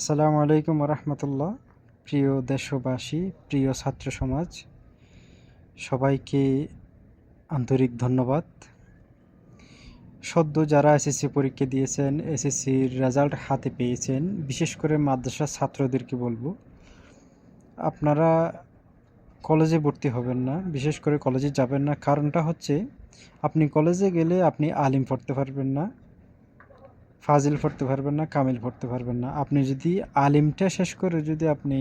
আসসালামু আলাইকুম রহমতুল্লাহ প্রিয় দেশবাসী, প্রিয় ছাত্র সমাজ, সবাইকে আন্তরিক ধন্যবাদ। সদ্য যারা এসএসসি পরীক্ষা দিয়েছেন, এসএসসির রেজাল্ট হাতে পেয়েছেন, বিশেষ করে মাদ্রাসার ছাত্রদেরকে বলব, আপনারা কলেজে ভর্তি হবেন না, বিশেষ করে কলেজে যাবেন না। কারণটা হচ্ছে, আপনি কলেজে গেলে আপনি আলিম পড়তে পারবেন না ফাজিল পড়তে পারবেন না, কামিল পড়তে পারবেন না। আপনি যদি আলিমটা শেষ করে যদি আপনি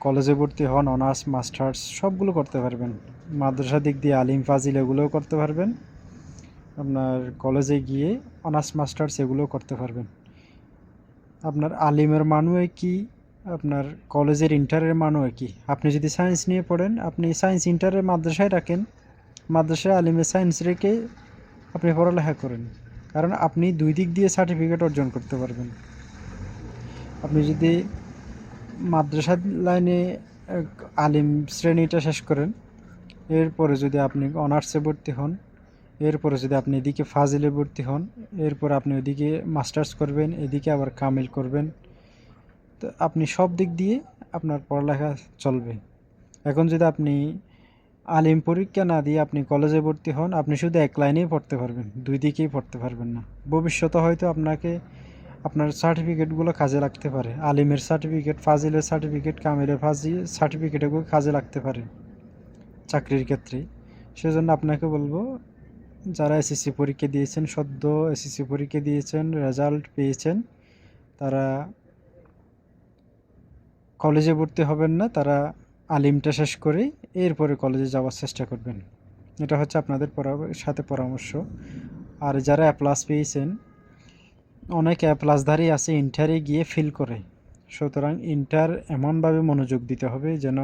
কলেজে ভর্তি হন, অনার্স, মাস্টার্স, সবগুলো করতে পারবেন। মাদ্রাসা দিক দিয়ে আলিম, ফাজিল এগুলোও করতে পারবেন। আপনার কলেজে গিয়ে অনার্স, মাস্টার্স এগুলোও করতে পারবেন। আপনার আলিমের মানও কি আপনার কলেজের ইন্টারের মানও কি আপনি যদি সায়েন্স নিয়ে পড়েন, আপনি সায়েন্স ইন্টারের মাদ্রাসায় রাখেন, মাদ্রাসায় আলিমের সায়েন্স রেখে আপনি পড়ালেখা করেন। কারণ আপনি দুই দিক দিয়ে সার্টিফিকেট অর্জন করতে পারবেন। আপনি যদি মাদ্রাসা লাইনে আলিম শ্রেণীটা শেষ করেন, এরপরে যদি আপনি অনার্সে ভর্তি হন, এরপরে যদি আপনি এদিকে ফাজিলে ভর্তি হন, এরপর আপনি ওদিকে মাস্টার্স করবেন, এদিকে আবার কামিল করবেন, তো আপনি সব দিক দিয়ে আপনার পড়ালেখা চলবে। এখন যদি আপনি আলিম পরীক্ষা না দিয়ে আপনি কলেজে ভর্তি হন, আপনি শুধু এক লাইনেই পড়তে পারবেন, দুই দিকেই পড়তে পারবেন না। ভবিষ্যতে হয়তো আপনাকে আপনার সার্টিফিকেটগুলো কাজে লাগতে পারে। আলিমের সার্টিফিকেট ফাজিলের সার্টিফিকেট কামিলের ফাজি সার্টিফিকেটগুলো কাজে লাগতে পারে চাকরির ক্ষেত্রে সেজন্য আপনাকে বলব, যারা এসএসসি পরীক্ষা দিয়েছেন, সদ্য এসএসসি পরীক্ষা দিয়েছেন রেজাল্ট পেয়েছেন, তারা কলেজে ভর্তি হবেন না, তারা আলিমটা শেষ করে এরপরে কলেজে যাওয়ার চেষ্টা করবেন। এটা হচ্ছে আপনাদের সাথে পরামর্শ। আর যারা অ্যাপ্লাস পেয়েছেন, অনেক অ্যাপ্লাসধারী আছে ইন্টারে গিয়ে ফিল করে। সুতরাং ইন্টার এমনভাবে মনোযোগ দিতে হবে যেন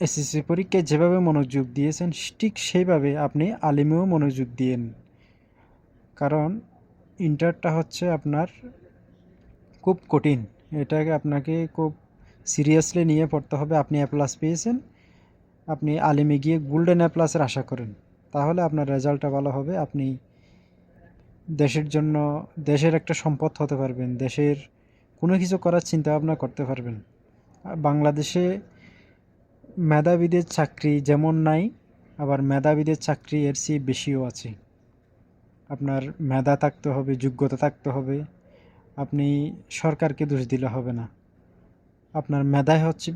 এসএসসি পরীক্ষায় যেভাবে মনোযোগ দিয়েছেন, ঠিক সেইভাবে আপনি আলিমেও মনোযোগ দিয়েন। কারণ ইন্টারটা হচ্ছে আপনার খুব কঠিন। এটাকে আপনাকে খুব সিরিয়াসলি নিয়ে পড়তে হবে, আপনি এ প্লাস পেয়েছেন। আপনি আলিমে গিয়ে গোল্ডেন এ প্লাসের আশা করেন। তাহলে আপনার রেজাল্টটা ভালো হবে, আপনি দেশের জন্য, দেশের একটা সম্পদ হতে পারবেন, দেশের কোনো কিছু করার চিন্তা ভাবনা করতে পারবেন। বাংলাদেশে মেধাবীদের চাকরি যেমন নাই, আবার মেধাবীদের চাকরি এর চেয়ে বেশিও আছে। আপনার মেধা থাকতে হবে, যোগ্যতা থাকতে হবে, আপনি সরকারকে দোষ দিলে হবে না। আপনার মেধায় হচ্ছে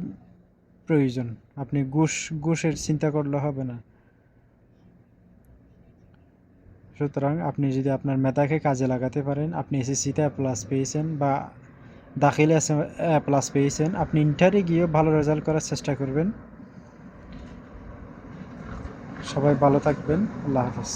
প্রয়োজন। আপনি ঘুষ, ঘুষের চিন্তা করলে হবে না। সুতরাং আপনি যদি আপনার মেধাকে কাজে লাগাতে পারেন, আপনি এসএসসিতে প্লাস পেয়েছেন বা দাখিলে প্লাস পেয়েছেন, আপনি ইন্টারে গিয়ে ভালো রেজাল্ট করার চেষ্টা করবেন। সবাই ভালো থাকবেন। আল্লাহ হাফেজ।